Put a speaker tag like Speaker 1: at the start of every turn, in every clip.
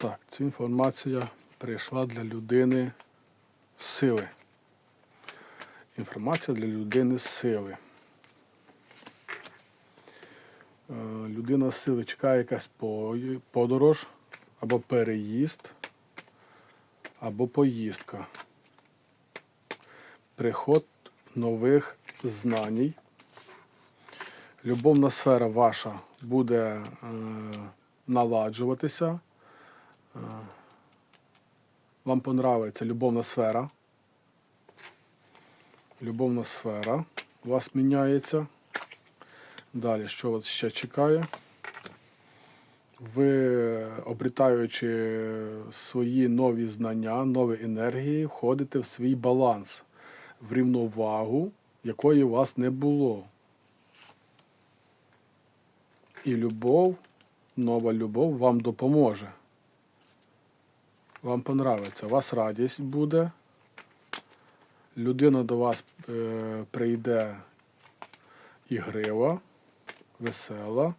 Speaker 1: Так, ця інформація прийшла для людини з сили. Інформація для людини з сили. Е, Людина з сили чекає якась подорож або переїзд, або поїздка. Приход нових знань. Любовна сфера ваша буде е, наладжуватися. Вам понравиться любовна сфера. Любовна сфера у вас міняється. Далі, що вас ще чекає? Ви, обрітаючи свої нові знання, нові енергії, входите в свій баланс, в рівновагу, якої у вас не було. І любов, нова любов вам допоможе. Вам понравиться. У вас радість буде. Людина до вас е, прийде ігрива, весела.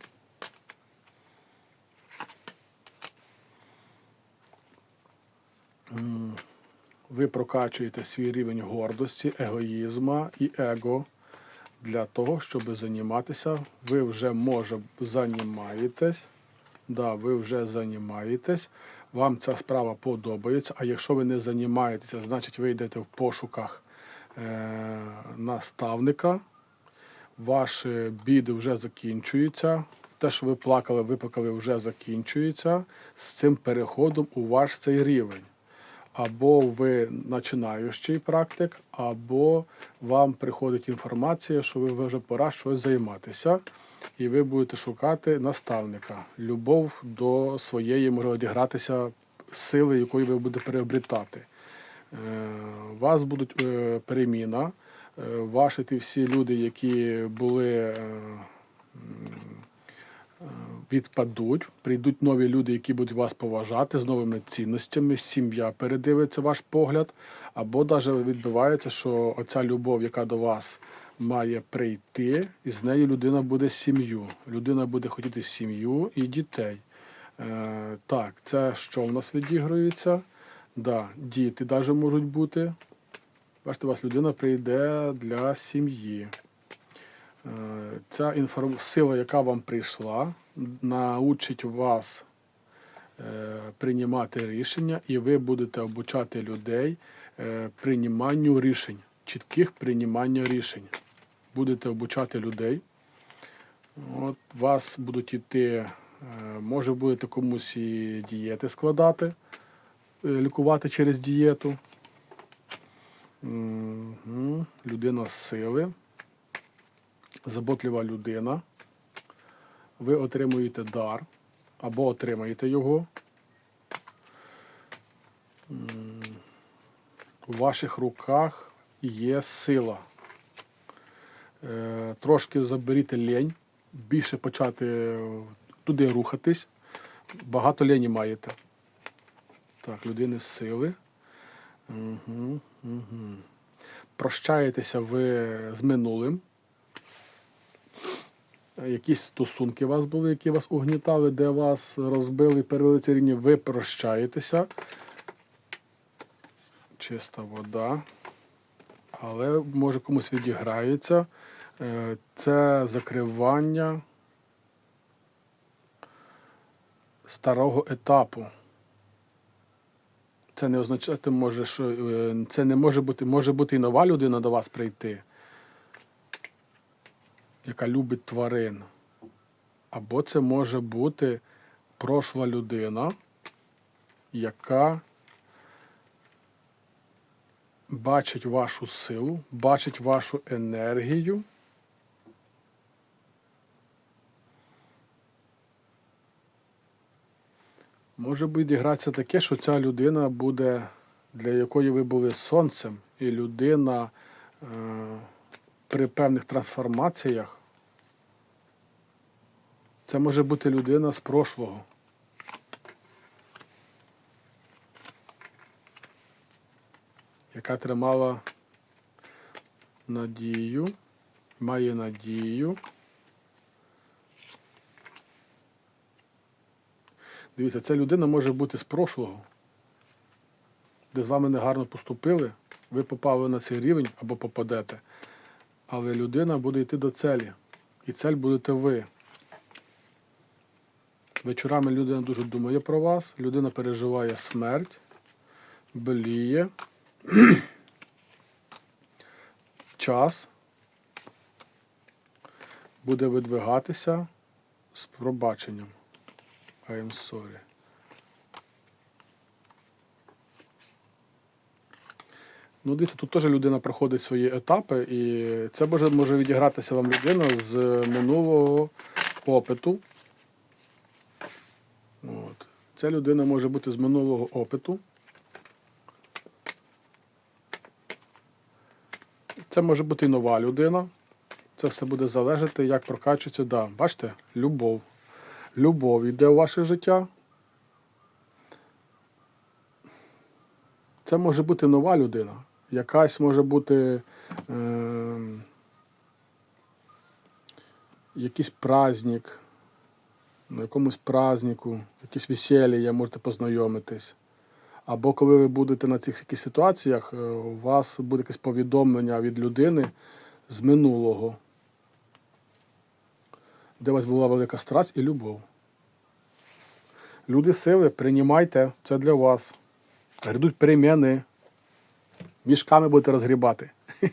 Speaker 1: Ви прокачуєте свій рівень гордості, егоїзма і его для того, щоб займатися. Ви вже може займаєтесь. Да, ви вже займаєтесь. Вам ця справа подобається. А якщо ви не займаєтеся, значить ви йдете в пошуках е- наставника. Ваші біди вже закінчуються. Те, що ви плакали, виплакали, вже закінчується з цим переходом у ваш цей рівень. Або ви починаючий практик, або вам приходить інформація, що ви вже пора щось займатися, і ви будете шукати наставника. Любов до своєї може одігратися сили, якої ви будете переобрітати. Е, У вас будуть е, переміна. Е, Ваші ті всі люди, які були е, відпадуть, прийдуть нові люди, які будуть вас поважати з новими цінностями, сім'я передивиться ваш погляд, або навіть відбувається, що оця любов, яка до вас має прийти, і з нею людина буде сім'ю. Людина буде хотіти сім'ю і дітей. Е, так, це що в нас відігрується? Да, діти навіть можуть бути. Бачите, у вас людина прийде для сім'ї. Е, Ця інформ... сила, яка вам прийшла, научить вас е, приймати рішення, і ви будете обучати людей е, прийманню рішень, чітких приймання рішень. Будете обучати людей. От вас будуть іти, е, може будете комусь і дієти складати, е, лікувати через дієту. Мгм. Людина сили заботлива людина, ви отримуєте дар або отримаєте його. У ваших руках є сила. Е, Трошки заберіть лень, більше почати туди рухатись. Багато лені маєте. Так, людини з сили. Угу, угу. Прощаєтеся ви з минулим якісь стосунки у вас були, які вас угнітали, де вас розбили, перевели ці рівні, ви прощаєтеся. Чиста вода. Але може комусь відіграється. Е, Це закривання старого етапу. Це не означати може, що е, це не може бути, може бути і нова людина до вас прийти яка любить тварин. Або це може бути прошла людина, яка бачить вашу силу, бачить вашу енергію. Може відігратися таке, що ця людина буде, для якої ви були сонцем, і людина е, при певних трансформаціях це може бути людина з прошлого. Яка тримала надію, має надію. Дивіться, ця людина може бути з прошлого, де з вами негарно поступили, ви попали на цей рівень або попадете. Але людина буде йти до целі. І цель будете ви. Вечорами людина дуже думає про вас, людина переживає смерть, боліє, час буде видвигатися з пробаченням. I am sorry. Ну, дивіться, тут теж людина проходить свої етапи, і це може, може відігратися вам людина з минулого опиту. От. Ця людина може бути з минулого опиту. Це може бути і нова людина. Це все буде залежати, як прокачується. Да, бачите, любов. Любов йде у ваше життя. Це може бути нова людина. Якась може бути е, якийсь праздник, на якомусь празднику, якісь весілля, можете познайомитись. Або коли ви будете на цих якихось ситуаціях, е, у вас буде якесь повідомлення від людини з минулого, де у вас була велика страсть і любов. Люди сили, приймайте, це для вас. Грядуть переміни. Мішками будете розгрібати.